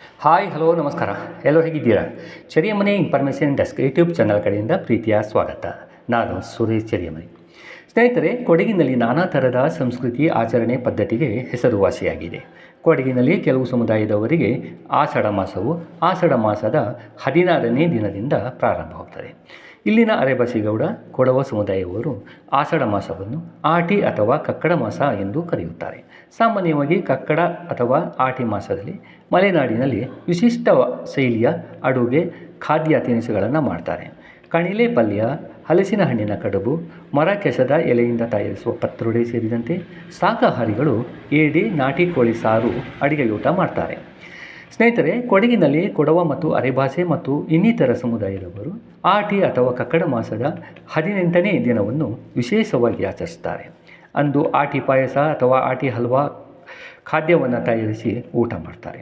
Hi hello ನಮಸ್ಕಾರ. ಎಲ್ಲರೂ ಹೇಗಿದ್ದೀರಾ? ಚರಿಯಮನೆ ಇನ್ಫಾರ್ಮೇಷನ್ ಡೆಸ್ಕ್ ಯೂಟ್ಯೂಬ್ ಚಾನಲ್ ಕಡೆಯಿಂದ ಪ್ರೀತಿಯ ಸ್ವಾಗತ. ನಾನು ಸುರೇಶ್ ಚರಿಯಮನೆ ಸ್ನೇಹಿತರೆ, ಕೊಡಗಿನಲ್ಲಿ ನಾನಾ ಥರದ ಸಂಸ್ಕೃತಿ ಆಚರಣೆ ಪದ್ಧತಿಗೆ ಹೆಸರುವಾಸಿಯಾಗಿದೆ. ಕೊಡಗಿನಲ್ಲಿ ಕೆಲವು ಸಮುದಾಯದವರಿಗೆ ಆಷಾಢ ಮಾಸವು ಆಷಾಢ ಮಾಸದ ಹದಿನಾರನೇ ದಿನದಿಂದ ಪ್ರಾರಂಭವಾಗುತ್ತದೆ. ಇಲ್ಲಿನ ಅರೆಬಸಿಗೌಡ ಕೊಡವ ಸಮುದಾಯವರು ಆಷಾಢ ಮಾಸವನ್ನು ಆಟಿ ಅಥವಾ ಕಕ್ಕಡ ಮಾಸ ಎಂದು ಕರೆಯುತ್ತಾರೆ. ಸಾಮಾನ್ಯವಾಗಿ ಕಕ್ಕಡ ಅಥವಾ ಆಟಿ ಮಾಸದಲ್ಲಿ ಮಲೆನಾಡಿನಲ್ಲಿ ವಿಶಿಷ್ಟ ಶೈಲಿಯ ಅಡುಗೆ ಖಾದ್ಯ ತಿನಿಸುಗಳನ್ನು ಮಾಡ್ತಾರೆ. ಕಣಿಲೆ ಪಲ್ಯ, ಹಲಸಿನ ಹಣ್ಣಿನ ಕಡುಬು, ಮರ ಕೆಸದ ಎಲೆಯಿಂದ ತಯಾರಿಸುವ ಪತ್ರೊಡೆ ಸೇರಿದಂತೆ ಶಾಕಾಹಾರಿಗಳು ಏಡಿ ನಾಟಿ ಕೋಳಿ ಸಾರು ಅಡುಗೆ ಊಟ ಮಾಡ್ತಾರೆ. ಸ್ನೇಹಿತರೆ, ಕೊಡಗಿನಲ್ಲಿ ಕೊಡವ ಮತ್ತು ಅರೆಭಾಷೆ ಮತ್ತು ಇನ್ನಿತರ ಸಮುದಾಯದವರು ಆಟಿ ಅಥವಾ ಕಕ್ಕಡ ಮಾಸದ ಹದಿನೆಂಟನೇ ದಿನವನ್ನು ವಿಶೇಷವಾಗಿ ಆಚರಿಸ್ತಾರೆ ಅಂದು ಆಟಿ ಪಾಯಸ ಅಥವಾ ಆಟಿ ಹಲ್ವಾ ಖಾದ್ಯವನ್ನು ತಯಾರಿಸಿ ಊಟ ಮಾಡ್ತಾರೆ.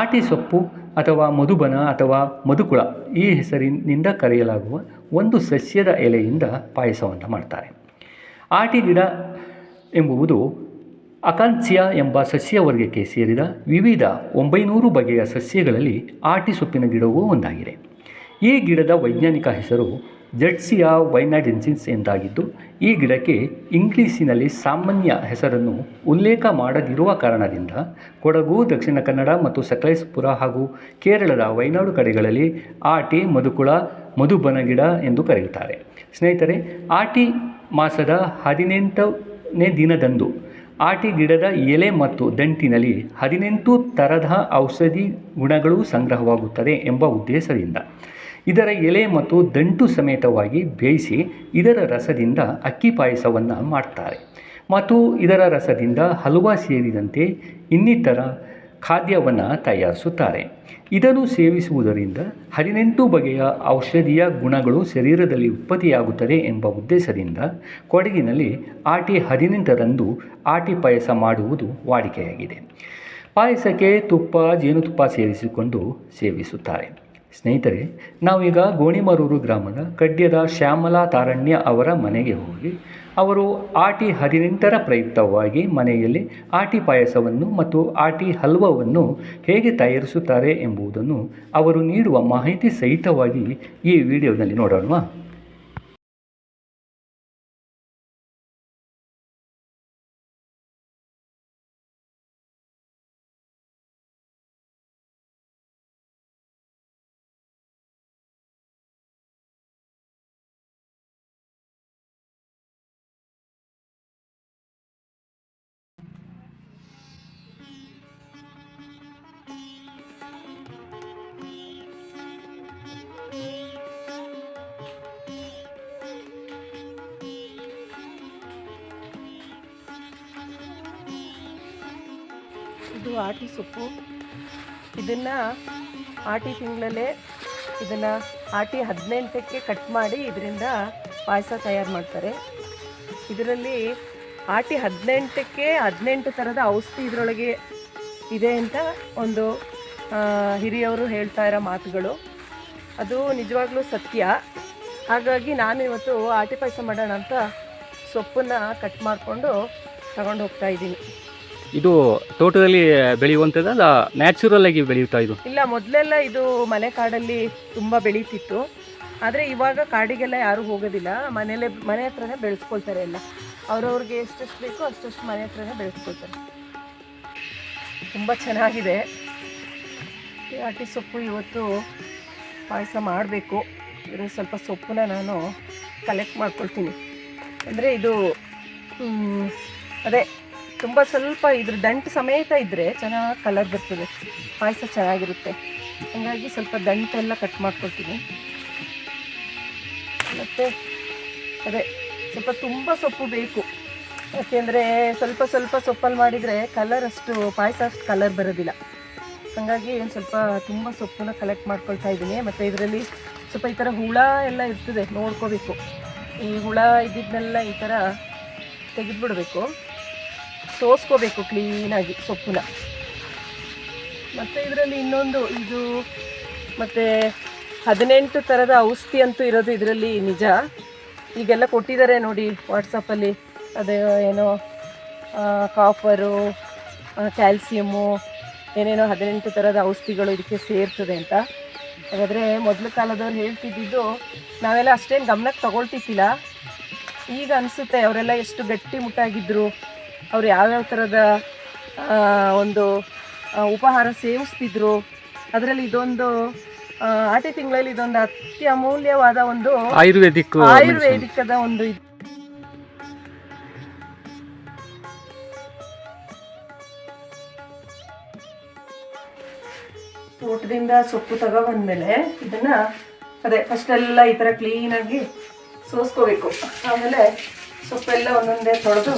ಆಟಿ ಸೊಪ್ಪು ಅಥವಾ ಮಧುಬನ ಅಥವಾ ಮಧುಕುಳ ಈ ಹೆಸರಿನಿಂದ ಕರೆಯಲಾಗುವ ಒಂದು ಸಸ್ಯದ ಎಲೆಯಿಂದ ಪಾಯಸವನ್ನು ಮಾಡ್ತಾರೆ. ಆಟಿ ಗಿಡ ಎಂಬುವುದು ಅಕಾನ್ಸಿಯಾ ಎಂಬ ಸಸ್ಯ ವರ್ಗಕ್ಕೆ ಸೇರಿದ ವಿವಿಧ ಒಂಬೈನೂರು ಬಗೆಯ ಸಸ್ಯಗಳಲ್ಲಿ ಆಟಿ ಸೊಪ್ಪಿನ ಗಿಡವೂ ಒಂದಾಗಿದೆ. ಈ ಗಿಡದ ವೈಜ್ಞಾನಿಕ ಹೆಸರು ಜಡ್ಸಿಯಾ ವೈನಾಡೆನ್ಸಿನ್ಸ್ ಎಂದಾಗಿದ್ದು, ಈ ಗಿಡಕ್ಕೆ ಇಂಗ್ಲೀಷಿನಲ್ಲಿ ಸಾಮಾನ್ಯ ಹೆಸರನ್ನು ಉಲ್ಲೇಖ ಮಾಡದಿರುವ ಕಾರಣದಿಂದ ಕೊಡಗು, ದಕ್ಷಿಣ ಕನ್ನಡ ಮತ್ತು ಸಕಲೇಶಪುರ ಹಾಗೂ ಕೇರಳದ ವೈನಾಡು ಕಡೆಗಳಲ್ಲಿ ಆಟಿ ಮಧುಕುಳ, ಮಧುಬನ ಗಿಡ ಎಂದು ಕರೆಯುತ್ತಾರೆ. ಸ್ನೇಹಿತರೆ, ಆಟಿ ಮಾಸದ ಹದಿನೆಂಟನೇ ದಿನದಂದು ಆಟಿ ಗಿಡದ ಎಲೆ ಮತ್ತು ದಂಟಿನಲ್ಲಿ ಹದಿನೆಂಟು ತರಹದ ಔಷಧಿ ಗುಣಗಳು ಸಂಗ್ರಹವಾಗುತ್ತದೆ ಎಂಬ ಉದ್ದೇಶದಿಂದ. ಇದರ ಎಲೆ ಮತ್ತು ದಂಟು ಸಮೇತವಾಗಿ ಬೇಯಿಸಿ ಇದರ ರಸದಿಂದ ಅಕ್ಕಿ ಪಾಯಸವನ್ನು ಮಾಡ್ತಾರೆ. ಮತ್ತು ಇದರ ರಸದಿಂದ ಹಲ್ವಾ ಸೇರಿದಂತೆ ಇನ್ನಿತರ ಖಾದ್ಯವನ್ನು ತಯಾರಿಸುತ್ತಾರೆ. ಇದನ್ನು ಸೇವಿಸುವುದರಿಂದ ಹದಿನೆಂಟು ಬಗೆಯ ಔಷಧೀಯ ಗುಣಗಳು ಶರೀರದಲ್ಲಿ ಉತ್ಪತ್ತಿಯಾಗುತ್ತದೆ ಎಂಬ ಉದ್ದೇಶದಿಂದ ಕೊಡಗಿನಲ್ಲಿ ಆಟಿ ಹದಿನೆಂಟರಂದು ಆಟಿ ಪಾಯಸ ಮಾಡುವುದು ವಾಡಿಕೆಯಾಗಿದೆ. ಪಾಯಸಕ್ಕೆ ತುಪ್ಪ, ಜೇನುತುಪ್ಪ ಸೇರಿಸಿಕೊಂಡು ಸೇವಿಸುತ್ತಾರೆ. ಸ್ನೇಹಿತರೆ, ನಾವೀಗ ಗೋಣಿಮರೂರು ಗ್ರಾಮದ ಕಡ್ಯದ ಶ್ಯಾಮಲಾ ತಾರಣ್ಯ ಅವರ ಮನೆಗೆ ಹೋಗಿ ಅವರು ಆಟಿ ಹದಿನೆಂಟರ ಪ್ರಯುಕ್ತವಾಗಿ ಮನೆಯಲ್ಲಿ ಆಟಿ ಪಾಯಸವನ್ನು ಮತ್ತು ಆಟಿ ಹಲ್ವವನ್ನು ಹೇಗೆ ತಯಾರಿಸುತ್ತಾರೆ ಎಂಬುದನ್ನು ಅವರು ನೀಡುವ ಮಾಹಿತಿ ಸಹಿತವಾಗಿ ಈ ವಿಡಿಯೋದಲ್ಲಿ ನೋಡೋಣವಾ? ಆಟಿ ಸೊಪ್ಪು. ಇದನ್ನು ಆಟಿ ತಿಂಗಳಲ್ಲೇ ಇದನ್ನು ಆಟಿ ಹದಿನೆಂಟಕ್ಕೆ ಕಟ್ ಮಾಡಿ ಇದರಿಂದ ಪಾಯಸ ತಯಾರು ಮಾಡ್ತಾರೆ. ಇದರಲ್ಲಿ ಆಟಿ ಹದಿನೆಂಟಕ್ಕೆ ಹದಿನೆಂಟು ಥರದ ಔಷಧಿ ಇದರೊಳಗೆ ಇದೆ ಅಂತ ಒಂದು ಹಿರಿಯವರು ಹೇಳ್ತಾ ಇರೋ ಮಾತುಗಳು. ಅದು ನಿಜವಾಗ್ಲೂ ಸತ್ಯ. ಹಾಗಾಗಿ ನಾನು ಇವತ್ತು ಆಟಿ ಪಾಯಸ ಮಾಡೋಣ ಅಂತ ಸೊಪ್ಪನ್ನು ಕಟ್ ಮಾಡಿಕೊಂಡು ತಗೊಂಡು ಹೋಗ್ತಾ ಇದ್ದೀನಿ. ಇದು ತೋಟದಲ್ಲಿ ಬೆಳೆಯುವಂಥದ್ದು ಅಲ್ಲ ನ್ಯಾಚುರಲ್ ಆಗಿ ಬೆಳೆಯುತ್ತಾ ಇದು? ಇಲ್ಲ, ಮೊದಲೆಲ್ಲ ಇದು ಮನೆ ಕಾಡಲ್ಲಿ ತುಂಬ ಬೆಳೀತಿತ್ತು. ಆದರೆ ಇವಾಗ ಕಾಡಿಗೆಲ್ಲ ಯಾರೂ ಹೋಗೋದಿಲ್ಲ. ಮನೇಲೆ, ಮನೆ ಹತ್ರನೇ ಬೆಳೆಸ್ಕೊಳ್ತಾರೆ ಎಲ್ಲ. ಅವ್ರವ್ರಿಗೆ ಎಷ್ಟೆಷ್ಟು ಬೇಕೋ ಅಷ್ಟೆಷ್ಟು ಮನೆ ಹತ್ರನೇ ಬೆಳೆಸ್ಕೊಳ್ತಾರೆ. ತುಂಬ ಚೆನ್ನಾಗಿದೆ. ಅಟ್ಟಿ ಸೊಪ್ಪು ಇವತ್ತು ಪಾಯಸ ಮಾಡಬೇಕು. ಇರೋ ಸ್ವಲ್ಪ ಸೊಪ್ಪನ್ನ ನಾನು ಕಲೆಕ್ಟ್ ಮಾಡ್ಕೊಳ್ತೀನಿ. ಅಂದರೆ ಇದು ಅದೇ ತುಂಬ ಸ್ವಲ್ಪ ಇದ್ರ ದಂಟು ಸಮೇತ ಇದ್ದರೆ ಚೆನ್ನಾಗಿ ಕಲರ್ ಬರ್ತದೆ. ಪಾಯಸ ಚೆನ್ನಾಗಿರುತ್ತೆ. ಹಾಗಾಗಿ ಸ್ವಲ್ಪ ದಂಟೆಲ್ಲ ಕಟ್ ಮಾಡ್ಕೊಳ್ತೀನಿ. ಮತ್ತು ಅದೇ ಸ್ವಲ್ಪ ತುಂಬ ಸೊಪ್ಪು ಬೇಕು. ಯಾಕೆಂದರೆ ಸ್ವಲ್ಪ ಸ್ವಲ್ಪ ಸೊಪ್ಪಲ್ಲಿ ಮಾಡಿದರೆ ಕಲರ್ ಅಷ್ಟು ಪಾಯಸ ಅಷ್ಟು ಕಲರ್ ಬರೋದಿಲ್ಲ. ಹಾಗಾಗಿ ಒಂದು ಸ್ವಲ್ಪ ತುಂಬ ಸೊಪ್ಪನ್ನ ಕಲೆಕ್ಟ್ ಮಾಡ್ಕೊಳ್ತಾ ಇದ್ದೀನಿ. ಮತ್ತು ಇದರಲ್ಲಿ ಸ್ವಲ್ಪ ಈ ಥರ ಹುಳ ಎಲ್ಲ ಇರ್ತದೆ ನೋಡ್ಕೋಬೇಕು. ಈ ಹುಳ ಇದ್ದಿದ್ದನ್ನೆಲ್ಲ ಈ ಥರ ತೆಗೆದುಬಿಡ್ಬೇಕು. ಸೋಸ್ಕೋಬೇಕು ಕ್ಲೀನಾಗಿ ಸೊಪ್ಪನ್ನ. ಮತ್ತು ಇದರಲ್ಲಿ ಇನ್ನೊಂದು ಇದು, ಮತ್ತು ಹದಿನೆಂಟು ಥರದ ಔಷಧಿ ಅಂತೂ ಇರೋದು ಇದರಲ್ಲಿ ನಿಜ. ಈಗೆಲ್ಲ ಕೊಟ್ಟಿದ್ದಾರೆ ನೋಡಿ ವಾಟ್ಸಪ್ಪಲ್ಲಿ ಅದೇ ಏನೋ ಕಾಫರು ಕ್ಯಾಲ್ಸಿಯಮ್ಮು ಏನೇನೋ ಹದಿನೆಂಟು ಥರದ ಔಷಧಿಗಳು ಇದಕ್ಕೆ ಸೇರ್ತದೆ ಅಂತ. ಹಾಗಾದರೆ ಮೊದಲ ಕಾಲದವ್ರು ಹೇಳ್ತಿದ್ದಿದ್ದು, ನಾವೆಲ್ಲ ಅಷ್ಟೇನು ಗಮನಕ್ಕೆ ತಗೊಳ್ತಿದ್ದಿಲ್ಲ. ಈಗ ಅನಿಸುತ್ತೆ ಅವರೆಲ್ಲ ಎಷ್ಟು ಗಟ್ಟಿ ಮುಟ್ಟಾಗಿದ್ದರು ಅವ್ರು ಯಾವ್ಯಾವ ಥರದ ಒಂದು ಉಪಹಾರ ಸೇವಿಸ್ತಿದ್ರು ಅದರಲ್ಲಿ ಇದೊಂದು ಆಟೆ ತಿಂಗಳಲ್ಲಿ ಇದೊಂದು ಅತಿ ಅಮೂಲ್ಯವಾದ ಒಂದು ಆಯುರ್ವೇದಿಕ್ ಆಯುರ್ವೇದಿಕದ ಒಂದು ಇದು. ತೋಟದಿಂದ ಸೊಪ್ಪು ತಗೊಬಂದ್ಮೇಲೆ ಇದನ್ನ ಅದೇ ಫಸ್ಟ್ ಎಲ್ಲ ಈ ಕ್ಲೀನ್ ಕ್ಲೀನಾಗಿ ಸೋಸ್ಕೋಬೇಕು. ಆಮೇಲೆ ಸೊಪ್ಪೆಲ್ಲ ಒಂದೊಂದೇ ತೊಳೆದು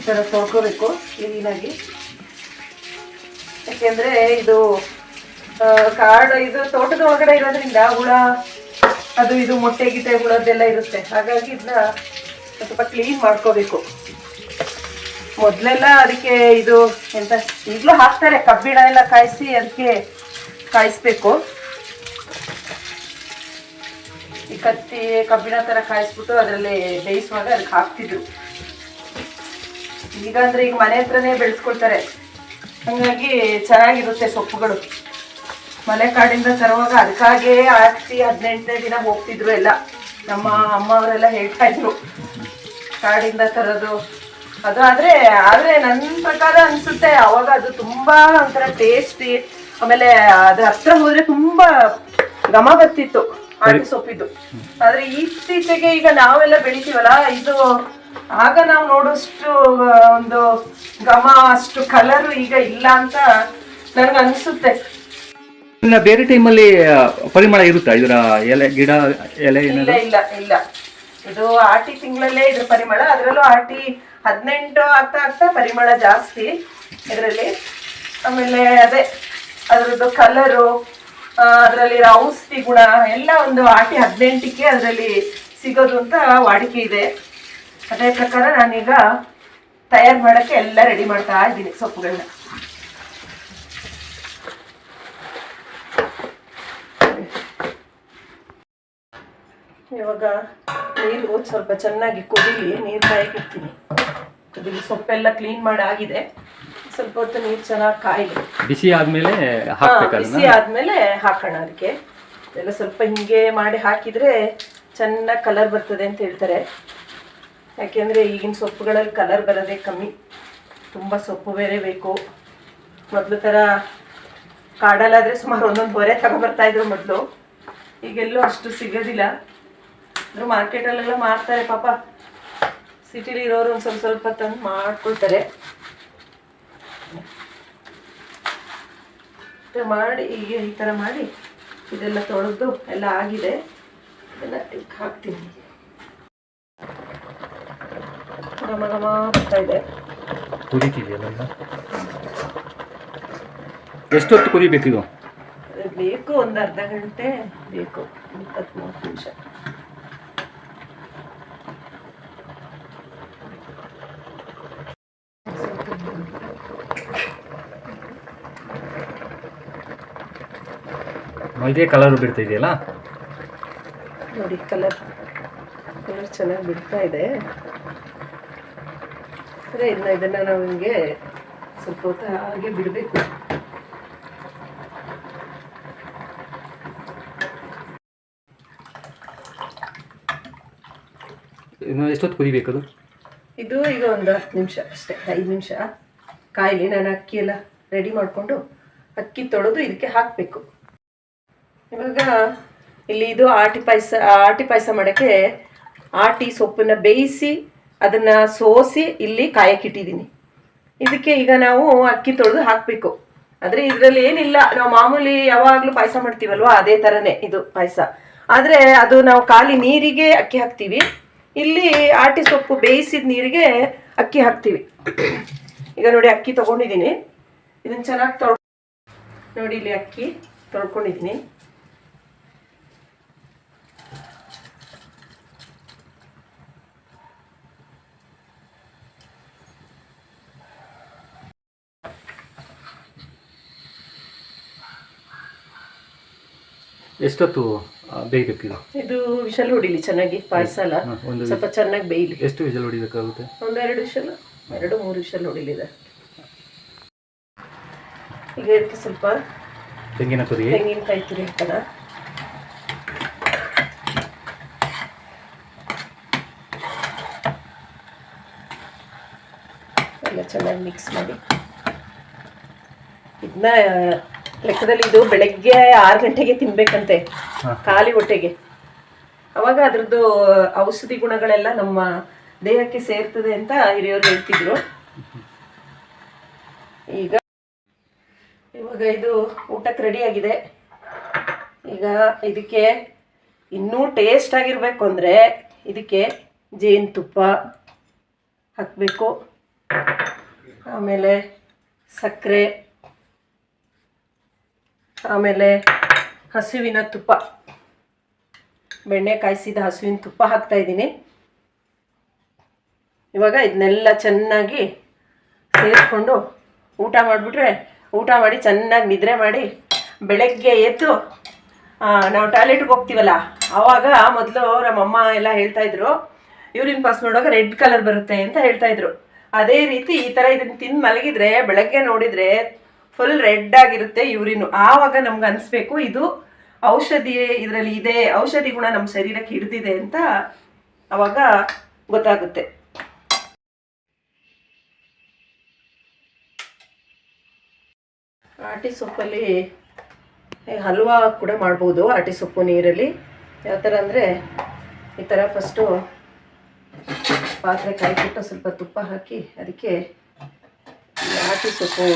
ಈ ಥರ ತೊಳ್ಕೋಬೇಕು, ಕ್ಲೀನಾಗಿ. ಯಾಕೆಂದರೆ ಇದು ಕಾಡು ಇದು ತೋಟದ ಒಳಗಡೆ ಇರೋದ್ರಿಂದ ಹುಳ, ಅದು ಇದು ಮೊಟ್ಟೆ ಗಿಟ್ಟೆ ಹುಳದ್ದೆಲ್ಲ ಇರುತ್ತೆ. ಹಾಗಾಗಿ ಇದನ್ನ ಸ್ವಲ್ಪ ಕ್ಲೀನ್ ಮಾಡ್ಕೋಬೇಕು. ಮೊದಲೆಲ್ಲ ಅದಕ್ಕೆ ಇದು ಎಂತ, ಈಗಲೂ ಹಾಕ್ತಾರೆ, ಕಬ್ಬಿಣ ಎಲ್ಲ ಕಾಯಿಸಿ ಅದಕ್ಕೆ ಕಾಯಿಸ್ಬೇಕು. ಈ ಕತ್ತಿ ಕಬ್ಬಿಣ ಥರ ಕಾಯಿಸ್ಬಿಟ್ಟು ಅದರಲ್ಲಿ ಬೇಯಿಸುವಾಗ ಅದಕ್ಕೆ ಹಾಕ್ತಿದ್ರು. ಈಗ ಅಂದ್ರೆ ಈಗ ಮನೆ ಹತ್ರನೇ ಬೆಳೆಸ್ಕೊಳ್ತಾರೆ. ಹಂಗಾಗಿ ಚೆನ್ನಾಗಿರುತ್ತೆ ಸೊಪ್ಪುಗಳು. ಮನೆ ಕಾಡಿಂದ ತರುವಾಗ ಅದಕ್ಕಾಗೇ ಹಾಕ್ಸಿ ಹದಿನೆಂಟನೇ ದಿನ ಹೋಗ್ತಿದ್ರು ಎಲ್ಲ. ನಮ್ಮ ಅಮ್ಮ ಅವರೆಲ್ಲ ಹೇಳ್ತಾ ಇದ್ರು. ಕಾಡಿಂದ ತರೋದು. ಅದು ಆದ್ರೆ ಆದ್ರೆ ನನ್ನ ಪ್ರಕಾರ ಅನ್ಸುತ್ತೆ ಅವಾಗ ಅದು ತುಂಬಾ ಒಂಥರ ಟೇಸ್ಟಿ ಆಮೇಲೆ ಅದ್ರ ಹತ್ರ ಹೋದ್ರೆ ತುಂಬಾ ಘಮ ಬರ್ತಿತ್ತು, ಆಟಿ ಸೊಪ್ಪಿದ್ದು. ಆದ್ರೆ ಇತ್ತೀಚೆಗೆ ಈಗ ನಾವೆಲ್ಲ ಬೆಳಿತೀವಲ್ಲ, ಇದು ಆಗ ನಾವು ನೋಡೋಷ್ಟು ಒಂದು ಗಮ ಅಷ್ಟು ಕಲರ್ ಈಗ ಇಲ್ಲ ಅಂತ ನನ್ಗೆ ಅನಿಸುತ್ತೆ. ಇನ್ನ ಬೇರೆ ಟೈಮಲ್ಲಿ ಪರಿಮಳ ಇರುತ್ತಾ? ಇದರ ಎಲೆ ಗಿಡ ಎಲೆ ಇಲ್ಲ ಏನಾದ್ರು? ಇಲ್ಲ ಇಲ್ಲ ಇದು ಆಟಿ ತಿಂಗಳಲ್ಲೇ ಇದ್ರ ಪರಿಮಳ. ಅದರಲ್ಲೂ ಆಟಿ ಹದಿನೆಂಟು ಆಗ್ತಾ ಆಗ್ತಾ ಪರಿಮಳ ಜಾಸ್ತಿ ಇದರಲ್ಲಿ. ಆಮೇಲೆ ಅದೇ ಅದರದ್ದು ಕಲರು ಅದರಲ್ಲಿ ಔಷಧಿ ಗುಣ ಎಲ್ಲ ಒಂದು ಆಟಿ ಹದಿನೆಂಟಕ್ಕೆ ಅದರಲ್ಲಿ ಸಿಗೋದು ಅಂತ ವಾಡಿಕೆ ಇದೆ. ಅದೇ ಪ್ರಕಾರ ನಾನೀಗ ತಯಾರು ಮಾಡೋಕ್ಕೆ ಎಲ್ಲ ರೆಡಿ ಮಾಡ್ತಾ ಇದ್ದೀನಿ ಸೊಪ್ಪುಗಳನ್ನ ಇವಾಗ ನೀರು ಸ್ವಲ್ಪ ಚೆನ್ನಾಗಿ ಕುದಿಲಿ ನೀರು ಕಾಯಕ್ಕೆ ಕುದಿಲಿ ಸೊಪ್ಪೆಲ್ಲ ಕ್ಲೀನ್ ಮಾಡಿ ಆಗಿದೆ ಸ್ವಲ್ಪ ಹೊತ್ತು ನೀರು ಚೆನ್ನಾಗಿ ಕಾಯಿಲಿ. ಬಿಸಿ ಆದ್ಮೇಲೆ ಬಿಸಿ ಆದ್ಮೇಲೆ ಹಾಕೋಣ ಅದಕ್ಕೆ. ಎಲ್ಲ ಸ್ವಲ್ಪ ಹಿಂಗೆ ಮಾಡಿ ಹಾಕಿದ್ರೆ ಚೆನ್ನಾಗಿ ಕಲರ್ ಬರ್ತದೆ ಅಂತ ಹೇಳ್ತಾರೆ. ಯಾಕೆಂದ್ರೆ ಈಗಿನ ಸೊಪ್ಪುಗಳಲ್ಲಿ ಕಲರ್ ಬರೋದೇ ಕಮ್ಮಿ. ತುಂಬ ಸೊಪ್ಪು ಬೇರೆ ಬೇಕು. ಮೊದಲು ಥರ ಕಾಡಲ್ಲಾದರೆ ಸುಮಾರು ಒಂದೊಂದು ಹೊರೆ ತಗೊಬರ್ತಾ ಇದ್ರು ಮೊದಲು. ಈಗೆಲ್ಲೂ ಅಷ್ಟು ಸಿಗೋದಿಲ್ಲ. ಆದ್ರೂ ಮಾರ್ಕೆಟಲ್ಲೆಲ್ಲ ಮಾರ್ತಾರೆ ಪಾಪ. ಸಿಟಿಲಿ ಇರೋರು ಒಂದು ಸ್ವಲ್ಪ ಸ್ವಲ್ಪ ತಂದು ಮಾಡ್ಕೊಳ್ತಾರೆ. ಮಾಡಿ ಹೀಗೆ ಈ ಥರ ಮಾಡಿ, ಇದೆಲ್ಲ ತೊಳೆದು ಎಲ್ಲ ಆಗಿದೆ. ಇದೆಲ್ಲ ಹಾಕ್ತೀನಿ. ಘಮ ಘಮ ಬರ್ತಾ ಇದೆ ಕುದೀತಿದೆಯಲ್ಲ ಎಷ್ಟೊತ್ತು ಕುದಿಬೇಕು ಇದು ಬೇಕು ಒಂದು ಅರ್ಧ ಗಂಟೆ ಬೇಕು ಇಪ್ಪತ್ತ್ ಮೂವತ್ತು ನಿಮಿಷ ಇದೇ ಕಲರ್ ಬಿಡ್ತಾ ಇದೆಯಲ್ಲ ನೋಡಿ ಕಲರ್ ಕಲರ್ ಚೆನ್ನಾಗಿ ಬಿಡ್ತಾ ಇದೆ ಇದನ್ನ ಇದನ್ನ ನಾವು ಹಿಂಗೆ ಸ್ವಲ್ಪ ಹೊತ್ತು ಹಾಗೆ ಬಿಡಬೇಕು. ಇನ್ನು ಎಷ್ಟೊತ್ತು ಕುದಿಬೇಕದು? ಇದು ಈಗ ಒಂದು ಹತ್ತು ನಿಮಿಷ ಅಷ್ಟೇ ಐದು ನಿಮಿಷ. ಕಾಯಿಲಿ ನಾನು ಅಕ್ಕಿ ಎಲ್ಲ ರೆಡಿ ಮಾಡಿಕೊಂಡು ಅಕ್ಕಿ ತೊಳೆದು ಇದಕ್ಕೆ ಹಾಕಬೇಕು. ಇವಾಗ ಇಲ್ಲಿ ಇದು ಆಟಿ ಪಾಯಸ ಆಟಿ ಪಾಯಸ ಮಾಡೋಕ್ಕೆ ಆಟಿ ಸೊಪ್ಪನ್ನ ಬೇಯಿಸಿ ಅದನ್ನು ಸೋಸಿ ಇಲ್ಲಿ ಕಾಯಕ್ಕಿಟ್ಟಿದ್ದೀನಿ ಇದಕ್ಕೆ ಈಗ ನಾವು ಅಕ್ಕಿ ತೊಳೆದು ಹಾಕಬೇಕು. ಆದರೆ ಇದರಲ್ಲಿ ಏನಿಲ್ಲ, ನಾವು ಮಾಮೂಲಿ ಯಾವಾಗಲೂ ಪಾಯಸ ಮಾಡ್ತೀವಲ್ವಾ? ಅದೇ ಥರನೇ ಇದು ಪಾಯಸ. ಆದರೆ ಅದು ನಾವು ಖಾಲಿ ನೀರಿಗೆ ಅಕ್ಕಿ ಹಾಕ್ತೀವಿ. ಇಲ್ಲಿ ಆಟಿ ಸೊಪ್ಪು ಬೇಯಿಸಿದ ನೀರಿಗೆ ಅಕ್ಕಿ ಹಾಕ್ತೀವಿ. ಈಗ ನೋಡಿ ಅಕ್ಕಿ ತೊಗೊಂಡಿದ್ದೀನಿ. ಇದನ್ನು ಚೆನ್ನಾಗಿ ತೊಳ್ ನೋಡಿ ಇಲ್ಲಿ ಅಕ್ಕಿ ತೊಳ್ಕೊಂಡಿದ್ದೀನಿ. ಎಷ್ಟೊತ್ತು ಬೇಯಬೇಕು ಬೇಯಬೇಕಿದು? ಇದು ವಿಷಲ್ ಹೊಡಿಲಿ ಚೆನ್ನಾಗಿ ಪಾಯಸ ಅಲ್ಲ ಒಂದು ಸ್ವಲ್ಪ ಚೆನ್ನಾಗಿ ಬೇಯಲಿ. ಎಷ್ಟು ವಿಷಲ್ ಹೊಡಿಬೇಕಾಗುತ್ತೆ? ಒಂದೆರಡು ವಿಷಲ್ ಎರಡು ಮೂರು ವಿಷಲ್ ಹೊಡಿಲಿದೆ. ಈಗ ಇದಕ್ಕೆ ಸ್ವಲ್ಪ ತೆಂಗಿನ ತುರಿ. ತೆಂಗಿನಕಾಯಿ ತುರಿ ಹಾಕೋಣ. ಎಲ್ಲ ಚೆನ್ನಾಗಿ ಮಿಕ್ಸ್ ಮಾಡಿ. ಇದನ್ನ ಲೆಕ್ಕದಲ್ಲಿ ಇದು ಬೆಳಗ್ಗೆ ಆರು ಗಂಟೆಗೆ ತಿನ್ಬೇಕಂತೆ ಖಾಲಿ ಹೊಟ್ಟೆಗೆ. ಅವಾಗ ಅದ್ರದ್ದು ಔಷಧಿ ಗುಣಗಳೆಲ್ಲ ನಮ್ಮ ದೇಹಕ್ಕೆ ಸೇರ್ತದೆ ಅಂತ ಹಿರಿಯವರು ಹೇಳ್ತಿದ್ರು. ಈಗ ಇವಾಗ ಇದು ಊಟಕ್ಕೆ ರೆಡಿ ಆಗಿದೆ. ಈಗ ಇದಕ್ಕೆ ಇನ್ನೂ ಟೇಸ್ಟ್ ಆಗಿರಬೇಕು ಅಂದರೆ ಇದಕ್ಕೆ ಜೇನುತುಪ್ಪ ಹಾಕಬೇಕು. ಆಮೇಲೆ ಸಕ್ಕರೆ. ಆಮೇಲೆ ಹಸುವಿನ ತುಪ್ಪ. ಬೆಣ್ಣೆ ಕಾಯಿಸಿದ ಹಸುವಿನ ತುಪ್ಪ ಹಾಕ್ತಾ ಇದ್ದೀನಿ. ಇವಾಗ ಇದನ್ನೆಲ್ಲ ಚೆನ್ನಾಗಿ ಸೇರಿಸ್ಕೊಂಡು ಊಟ ಮಾಡಿಬಿಟ್ರೆ ಊಟ ಮಾಡಿ ಚೆನ್ನಾಗಿ ನಿದ್ರೆ ಮಾಡಿ ಬೆಳಗ್ಗೆ ಎದ್ದು ನಾವು ಟಾಯ್ಲೆಟ್ಗೆ ಹೋಗ್ತೀವಲ್ಲ, ಆವಾಗ ಮೊದಲು ನಮ್ಮಮ್ಮ ಎಲ್ಲ ಹೇಳ್ತಾಯಿದ್ರು ಯೂರಿನ್ ಪಾಸ್ ಮಾಡುವಾಗ ರೆಡ್ ಕಲರ್ ಬರುತ್ತೆ ಅಂತ ಹೇಳ್ತಾಯಿದ್ರು ಅದೇ ರೀತಿ ಈ ಥರ ಇದನ್ನು ತಿಂದು ಮಲಗಿದ್ರೆ, ಬೆಳಗ್ಗೆ ನೋಡಿದರೆ ಫುಲ್ ರೆಡ್ ಆಗಿರುತ್ತೆ ಯೂರಿನು ಆವಾಗ ನಮ್ಗೆ ಅನಿಸ್ಬೇಕು, ಇದು ಔಷಧಿ ಇದರಲ್ಲಿ ಇದೆ, ಔಷಧಿ ಗುಣ ನಮ್ಮ ಶರೀರಕ್ಕೆ ಹಿಡಿದಿದೆ ಅಂತ ಅವಾಗ ಗೊತ್ತಾಗುತ್ತೆ. ಆಟಿ ಸೊಪ್ಪಲ್ಲಿ ಹಲ್ವಾ ಕೂಡ ಮಾಡ್ಬೋದು, ಆಟಿ ಸೊಪ್ಪು ನೀರಲ್ಲಿ. ಯಾವ ಥರ ಅಂದರೆ, ಈ ಥರ ಫಸ್ಟು ಪಾತ್ರೆ ಕಾಯ್ಬಿಟ್ಟು ಸ್ವಲ್ಪ ತುಪ್ಪ ಹಾಕಿ, ಅದಕ್ಕೆ ಆಟಿ ಸೊಪ್ಪು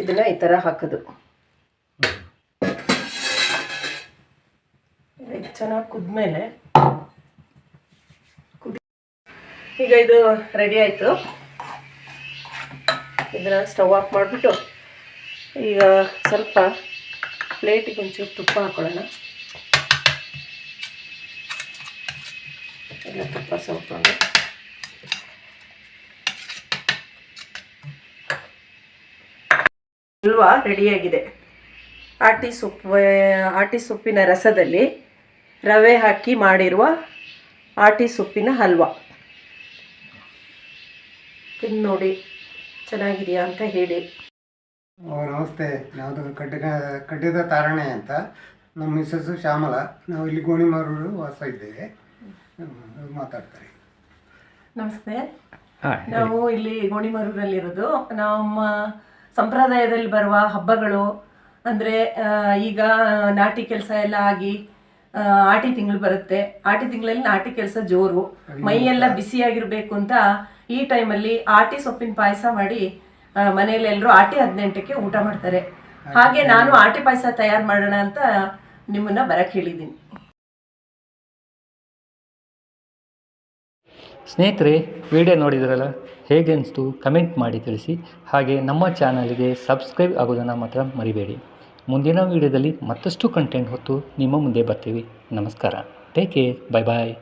ಇದನ್ನು ಈ ಥರ ಹಾಕೋದು. ಚೆನ್ನಾಗಿ ಕುದ್ಮೇಲೆ ಕುದಿ ಈಗ ಇದು ರೆಡಿ ಆಯಿತು. ಇದನ್ನ ಸ್ಟವ್ ಆಫ್ ಮಾಡಿಬಿಟ್ಟು ಈಗ ಸ್ವಲ್ಪ ಪ್ಲೇಟಿಗೆ ಒಂಚೂರು ತುಪ್ಪ ಹಾಕೊಳ್ಳೋಣ. ಎಲ್ಲ ತುಪ್ಪ ಸವಕೊಂಡು ಹಲ್ವಾ ರೆಡಿಯಾಗಿದೆ. ಆಟಿ ಸೊಪ್ಪು ಆಟಿ ಸೊಪ್ಪಿನ ರಸದಲ್ಲಿ ರವೆ ಹಾಕಿ ಮಾಡಿರುವ ಆಟಿ ಸೊಪ್ಪಿನ ಹಲ್ವಾ. ತಿಂದು ನೋಡಿ ಚೆನ್ನಾಗಿದೆಯಾ ಅಂತ ಹೇಳಿ. ಓ, ನಮಸ್ತೆ ಯಾವುದು ಕಡ್ಡಿನ ಕಡ್ಡದ ತಾರಣೆ ಅಂತ ನಮ್ಮ ಮಿಸ್ಸಸ್ಸು ಶ್ಯಾಮಲ ನಾವು ಇಲ್ಲಿ ಗೋಣಿಮಾರೂರು ವಾಸ ಇದ್ದೇವೆ. ಮಾತಾಡ್ತಾರೆ. ನಮಸ್ತೆ. ನಾವು ಇಲ್ಲಿ ಗೋಣಿಮರೂರಲ್ಲಿರೋದು. ನಮ್ಮ ಸಂಪ್ರದಾಯದಲ್ಲಿ ಬರುವ ಹಬ್ಬಗಳು ಅಂದರೆ ಈಗ ನಾಟಿ ಕೆಲಸ ಎಲ್ಲ ಆಗಿ ಆಟಿ ತಿಂಗಳು ಬರುತ್ತೆ. ಆಟಿ ತಿಂಗಳಲ್ಲಿ ನಾಟಿ ಕೆಲಸ ಜೋರು. ಮೈಯೆಲ್ಲ ಬಿಸಿಯಾಗಿರ್ಬೇಕು ಅಂತ ಈ ಟೈಮಲ್ಲಿ ಆಟಿ ಸೊಪ್ಪಿನ ಪಾಯಸ ಮಾಡಿ ಮನೆಯಲ್ಲಿ ಎಲ್ಲರೂ ಆಟಿ ಹದಿನೆಂಟಕ್ಕೆ ಊಟ ಮಾಡ್ತಾರೆ. ಹಾಗೆ ನಾನು ಆಟಿ ಪಾಯಸ ತಯಾರು ಮಾಡೋಣ ಅಂತ ನಿಮ್ಮನ್ನ ಬರಕ್ಕೆ ಹೇಳಿದ್ದೀನಿ. ಸ್ನೇಹಿತರೆ, ವಿಡಿಯೋ ನೋಡಿದ್ರಲ್ಲ? ಹೇಗೆ ಅನಿಸ್ತು? ಕಮೆಂಟ್ ಮಾಡಿ ತಿಳಿಸಿ. ಹಾಗೆ ನಮ್ಮ ಚಾನಲ್ಗೆ ಸಬ್ಸ್ಕ್ರೈಬ್ ಆಗೋದನ್ನು ಮಾತ್ರ ಮರಿಬೇಡಿ. ಮುಂದಿನ ವಿಡಿಯೋದಲ್ಲಿ ಮತ್ತಷ್ಟು ಕಂಟೆಂಟ್ ಹೊತ್ತು ನಿಮ್ಮ ಮುಂದೆ ಬರ್ತೀವಿ. ನಮಸ್ಕಾರ. ಟೇಕ್ ಕೇರ್ ಬಾಯ್ ಬಾಯ್